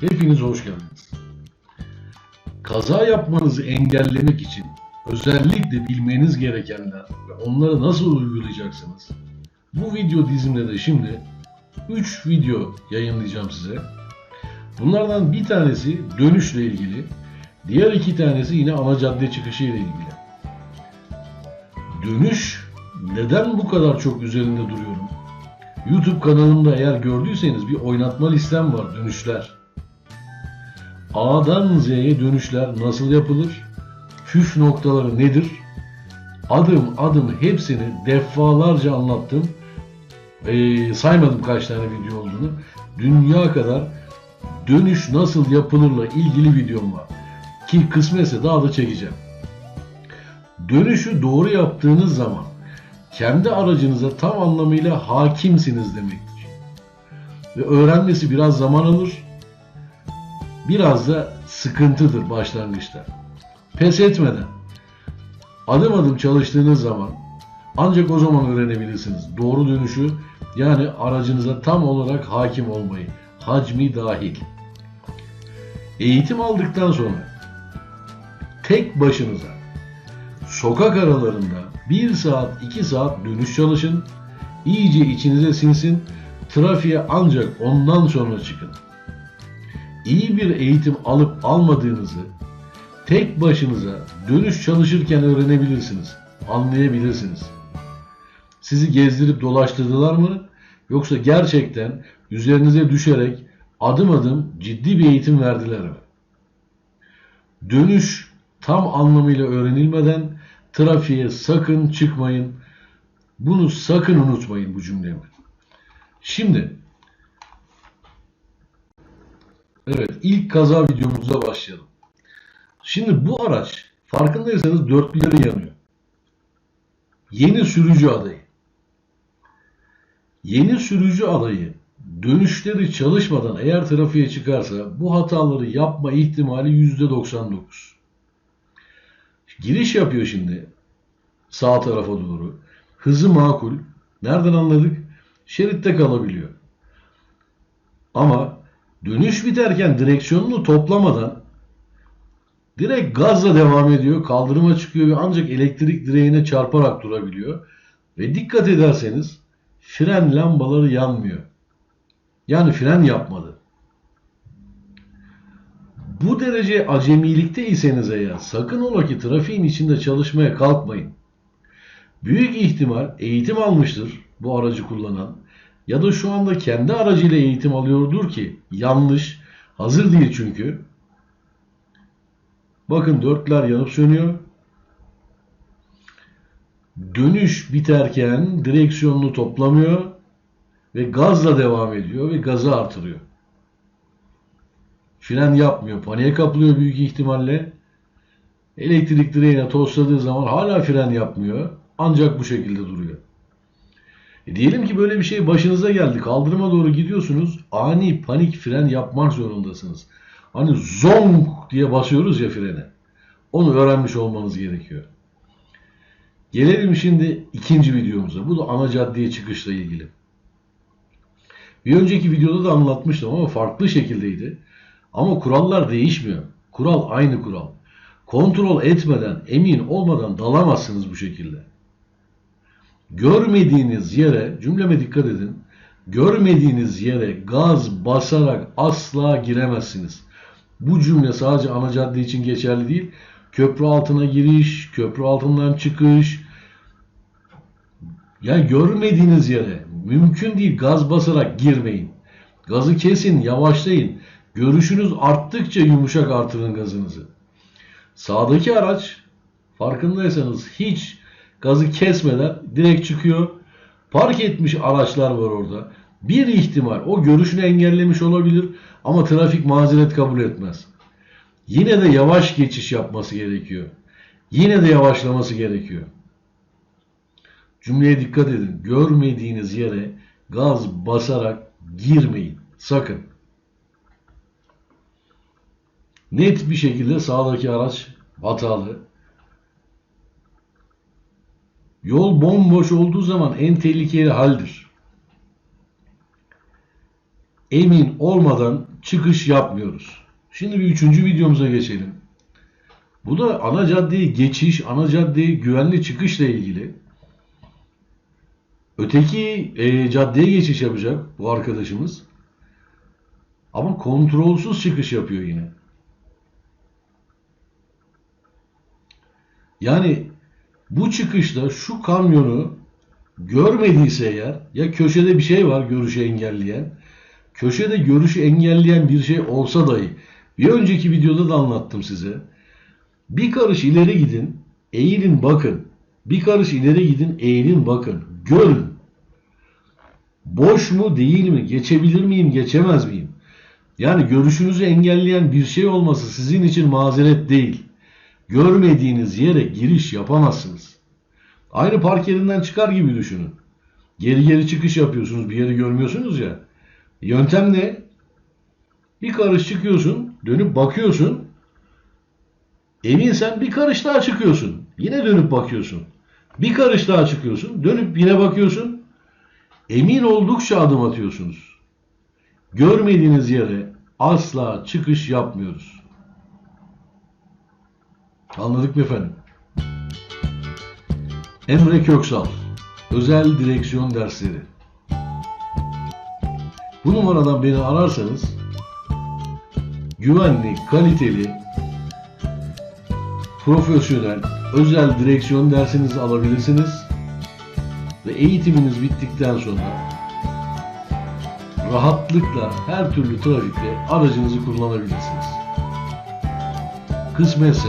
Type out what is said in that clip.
Hepiniz hoş geldiniz. Kaza yapmanızı engellemek için özellikle bilmeniz gerekenler ve onları nasıl uygulayacaksınız? Bu video dizimde de şimdi 3 video yayınlayacağım size. Bunlardan bir tanesi dönüşle ilgili, diğer iki tanesi yine ana cadde çıkışı ile ilgili. Dönüş neden bu kadar çok üzerinde duruyorum? YouTube kanalımda eğer gördüyseniz bir oynatma listem var dönüşler. A'dan Z'ye dönüşler nasıl yapılır? Püf noktaları nedir? Adım adım hepsini defalarca anlattım. Ee, saymadım kaç tane video olduğunu. Dünya kadar dönüş nasıl yapılırla ilgili videom var. Ki kısmetse daha da çekeceğim. Dönüşü doğru yaptığınız zaman kendi aracınıza tam anlamıyla hakimsiniz demektir. Ve öğrenmesi biraz zaman alır. Biraz da sıkıntıdır başlangıçta. Pes etmeden adım adım çalıştığınız zaman ancak o zaman öğrenebilirsiniz. Doğru dönüşü yani aracınıza tam olarak hakim olmayı. Hacmi dahil. Eğitim aldıktan sonra tek başınıza sokak aralarında 1 saat 2 saat dönüş çalışın. İyice içinize sinsin. Trafiğe ancak ondan sonra çıkın. İyi bir eğitim alıp almadığınızı tek başınıza dönüş çalışırken öğrenebilirsiniz. Anlayabilirsiniz. Sizi gezdirip dolaştırdılar mı? Yoksa gerçekten üzerinize düşerek adım adım ciddi bir eğitim verdiler mi? Dönüş tam anlamıyla öğrenilmeden trafiğe sakın çıkmayın. Bunu sakın unutmayın bu cümlemi. Şimdi Evet ilk kaza videomuza başlayalım. Şimdi bu araç farkındaysanız dörtlüleri yanıyor. Yeni sürücü adayı. Yeni sürücü adayı dönüşleri çalışmadan eğer trafiğe çıkarsa bu hataları yapma ihtimali %99. Giriş yapıyor şimdi sağ tarafa doğru. Hızı makul. Nereden anladık? Şeritte kalabiliyor. Ama dönüş biterken direksiyonunu toplamadan direkt gazla devam ediyor. Kaldırıma çıkıyor ve ancak elektrik direğine çarparak durabiliyor. Ve dikkat ederseniz fren lambaları yanmıyor. Yani fren yapmadı. Bu derece acemilikteyseniz eğer sakın ola ki trafiğin içinde çalışmaya kalkmayın. Büyük ihtimal eğitim almıştır bu aracı kullanan ya da şu anda kendi aracıyla eğitim alıyordur ki yanlış, hazır değil çünkü. Bakın dörtler yanıp sönüyor. Dönüş biterken direksiyonunu toplamıyor ve gazla devam ediyor ve gazı artırıyor. Fren yapmıyor. Paniğe kapılıyor büyük ihtimalle. Elektrik direğine tosladığı zaman hala fren yapmıyor. Ancak bu şekilde duruyor. E diyelim ki böyle bir şey başınıza geldi. Kaldırıma doğru gidiyorsunuz. Ani panik fren yapmak zorundasınız. Hani zonk diye basıyoruz ya frene. Onu öğrenmiş olmanız gerekiyor. Gelelim şimdi ikinci videomuza. Bu da ana caddeye çıkışla ilgili. Bir önceki videoda da anlatmıştım ama farklı şekildeydi. Ama kurallar değişmiyor. Kural aynı kural. Kontrol etmeden, emin olmadan dalamazsınız bu şekilde. Görmediğiniz yere, cümleme dikkat edin. Görmediğiniz yere gaz basarak asla giremezsiniz. Bu cümle sadece ana cadde için geçerli değil. Köprü altına giriş, köprü altından çıkış. Yani görmediğiniz yere mümkün değil gaz basarak girmeyin. Gazı kesin, yavaşlayın. Görüşünüz arttıkça yumuşak artırın gazınızı. Sağdaki araç farkındaysanız hiç gazı kesmeden direkt çıkıyor. Park etmiş araçlar var orada. Bir ihtimal o görüşünü engellemiş olabilir ama trafik mazeret kabul etmez. Yine de yavaş geçiş yapması gerekiyor. Yine de yavaşlaması gerekiyor. Cümleye dikkat edin. Görmediğiniz yere gaz basarak girmeyin. Sakın. Net bir şekilde sağdaki araç hatalı. Yol bomboş olduğu zaman en tehlikeli haldir. Emin olmadan çıkış yapmıyoruz. Şimdi bir üçüncü videomuza geçelim. Bu da ana caddeye geçiş, ana caddeye güvenli çıkışla ilgili. Öteki e, caddeye geçiş yapacak bu arkadaşımız. Ama kontrolsüz çıkış yapıyor yine. Yani bu çıkışta şu kamyonu görmediyse eğer ya köşede bir şey var görüşü engelleyen köşede görüşü engelleyen bir şey olsa dahi bir önceki videoda da anlattım size. Bir karış ileri gidin, eğilin bakın. Bir karış ileri gidin, eğilin bakın. Görün. Boş mu değil mi? Geçebilir miyim, geçemez miyim? Yani görüşünüzü engelleyen bir şey olması sizin için mazeret değil. Görmediğiniz yere giriş yapamazsınız. Aynı park yerinden çıkar gibi düşünün. Geri geri çıkış yapıyorsunuz, bir yeri görmüyorsunuz ya. Yöntem ne? Bir karış çıkıyorsun, dönüp bakıyorsun. Eminsen bir karış daha çıkıyorsun. Yine dönüp bakıyorsun. Bir karış daha çıkıyorsun, dönüp yine bakıyorsun. Emin oldukça adım atıyorsunuz. Görmediğiniz yere asla çıkış yapmıyoruz. Anladık mı efendim? Emre Köksal Özel Direksiyon Dersleri Bu numaradan beni ararsanız güvenli, kaliteli, profesyonel, özel direksiyon dersinizi alabilirsiniz ve eğitiminiz bittikten sonra rahatlıkla her türlü trafikte aracınızı kullanabilirsiniz. Kısmetse